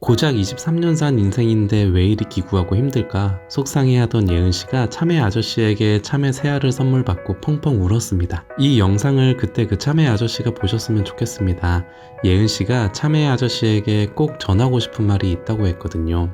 고작 23년 산 인생인데 왜 이리 기구하고 힘들까? 속상해하던 예은 씨가 참외 아저씨에게 참외 새알을 선물 받고 펑펑 울었습니다. 이 영상을 그때 그 참외 아저씨가 보셨으면 좋겠습니다. 예은 씨가 참외 아저씨에게 꼭 전하고 싶은 말이 있다고 했거든요.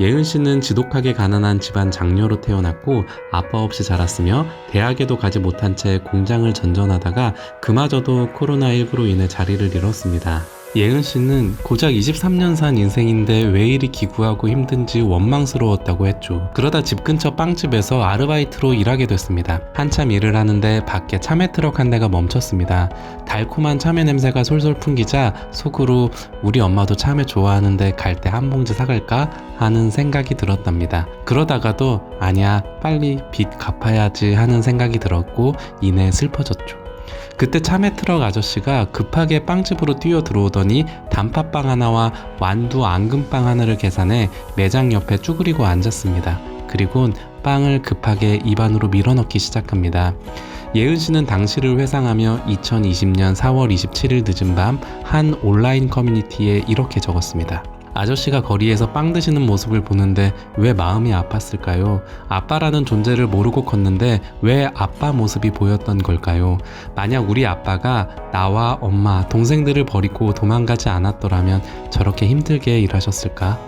예은 씨는 지독하게 가난한 집안 장녀로 태어났고 아빠 없이 자랐으며 대학에도 가지 못한 채 공장을 전전하다가 그마저도 코로나19로 인해 자리를 잃었습니다. 예은 씨는 고작 23년 산 인생인데 왜 이리 기구하고 힘든지 원망스러웠다고 했죠. 그러다 집 근처 빵집에서 아르바이트로 일하게 됐습니다. 한참 일을 하는데 밖에 참외 트럭 한 대가 멈췄습니다. 달콤한 참외 냄새가 솔솔 풍기자 속으로 우리 엄마도 참외 좋아하는데 갈 때 한 봉지 사갈까 하는 생각이 들었답니다. 그러다가도 아니야 빨리 빚 갚아야지 하는 생각이 들었고 이내 슬퍼졌죠. 그때 참외 트럭 아저씨가 급하게 빵집으로 뛰어 들어오더니 단팥빵 하나와 완두 앙금빵 하나를 계산해 매장 옆에 쭈그리고 앉았습니다. 그리곤 빵을 급하게 입안으로 밀어넣기 시작합니다. 예은 씨는 당시를 회상하며 2020년 4월 27일 늦은 밤 한 온라인 커뮤니티에 이렇게 적었습니다. 아저씨가 거리에서 빵 드시는 모습을 보는데 왜 마음이 아팠을까요? 아빠라는 존재를 모르고 컸는데 왜 아빠 모습이 보였던 걸까요? 만약 우리 아빠가 나와 엄마, 동생들을 버리고 도망가지 않았더라면 저렇게 힘들게 일하셨을까?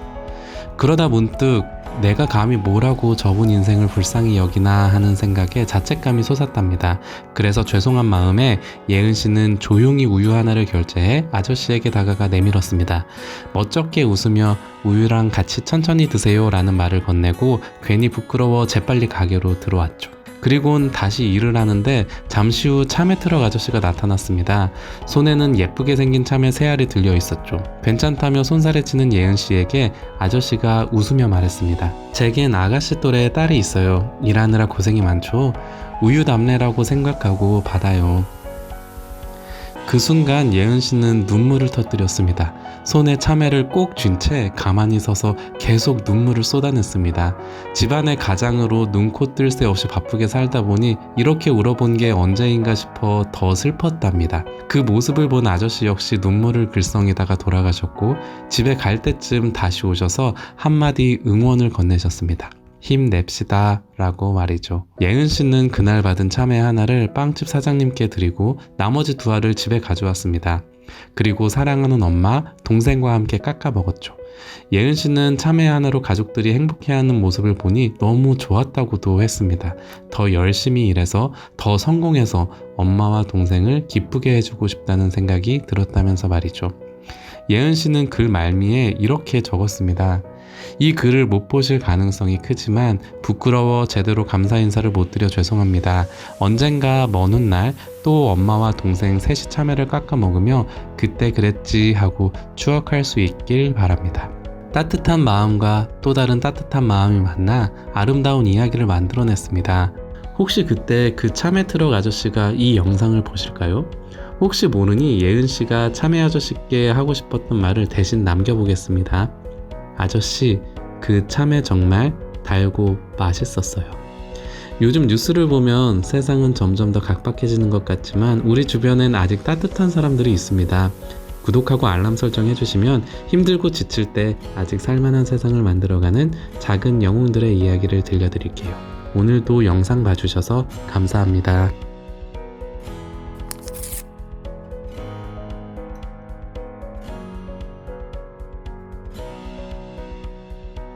그러다 문득 내가 감히 뭐라고 저분 인생을 불쌍히 여기나 하는 생각에 자책감이 솟았답니다. 그래서 죄송한 마음에 예은 씨는 조용히 우유 하나를 결제해 아저씨에게 다가가 내밀었습니다. 멋쩍게 웃으며 우유랑 같이 천천히 드세요 라는 말을 건네고 괜히 부끄러워 재빨리 가게로 들어왔죠. 그리곤 다시 일을 하는데 잠시 후 참외 트럭 아저씨가 나타났습니다. 손에는 예쁘게 생긴 참외 세 알이 들려 있었죠. 괜찮다며 손살에 치는 예은 씨에게 아저씨가 웃으며 말했습니다. 제겐 아가씨 또래 딸이 있어요. 일하느라 고생이 많죠. 우유 담내라고 생각하고 받아요. 그 순간 예은 씨는 눈물을 터뜨렸습니다. 손에 참외를 꼭 쥔 채 가만히 서서 계속 눈물을 쏟아냈습니다. 집안의 가장으로 눈코 뜰 새 없이 바쁘게 살다 보니 이렇게 울어본 게 언제인가 싶어 더 슬펐답니다. 그 모습을 본 아저씨 역시 눈물을 글썽이다가 돌아가셨고 집에 갈 때쯤 다시 오셔서 한마디 응원을 건네셨습니다. 힘냅시다 라고 말이죠. 예은 씨는 그날 받은 참외 하나를 빵집 사장님께 드리고 나머지 두 알을 집에 가져왔습니다. 그리고 사랑하는 엄마, 동생과 함께 깎아 먹었죠. 예은 씨는 참외 하나로 가족들이 행복해하는 모습을 보니 너무 좋았다고도 했습니다. 더 열심히 일해서 더 성공해서 엄마와 동생을 기쁘게 해주고 싶다는 생각이 들었다면서 말이죠. 예은 씨는 글 말미에 이렇게 적었습니다. 이 글을 못 보실 가능성이 크지만 부끄러워 제대로 감사 인사를 못 드려 죄송합니다. 언젠가 먼 훗날 또 엄마와 동생 셋이 참외를 깎아 먹으며 그때 그랬지 하고 추억할 수 있길 바랍니다. 따뜻한 마음과 또 다른 따뜻한 마음이 만나 아름다운 이야기를 만들어냈습니다. 혹시 그때 그 참외 트럭 아저씨가 이 영상을 보실까요? 혹시 모르니 예은 씨가 참외 아저씨께 하고 싶었던 말을 대신 남겨보겠습니다. 아저씨, 그 참외 정말 달고 맛있었어요. 요즘 뉴스를 보면 세상은 점점 더 각박해지는 것 같지만 우리 주변엔 아직 따뜻한 사람들이 있습니다. 구독하고 알람 설정 해주시면 힘들고 지칠 때 아직 살만한 세상을 만들어가는 작은 영웅들의 이야기를 들려드릴게요. 오늘도 영상 봐주셔서 감사합니다.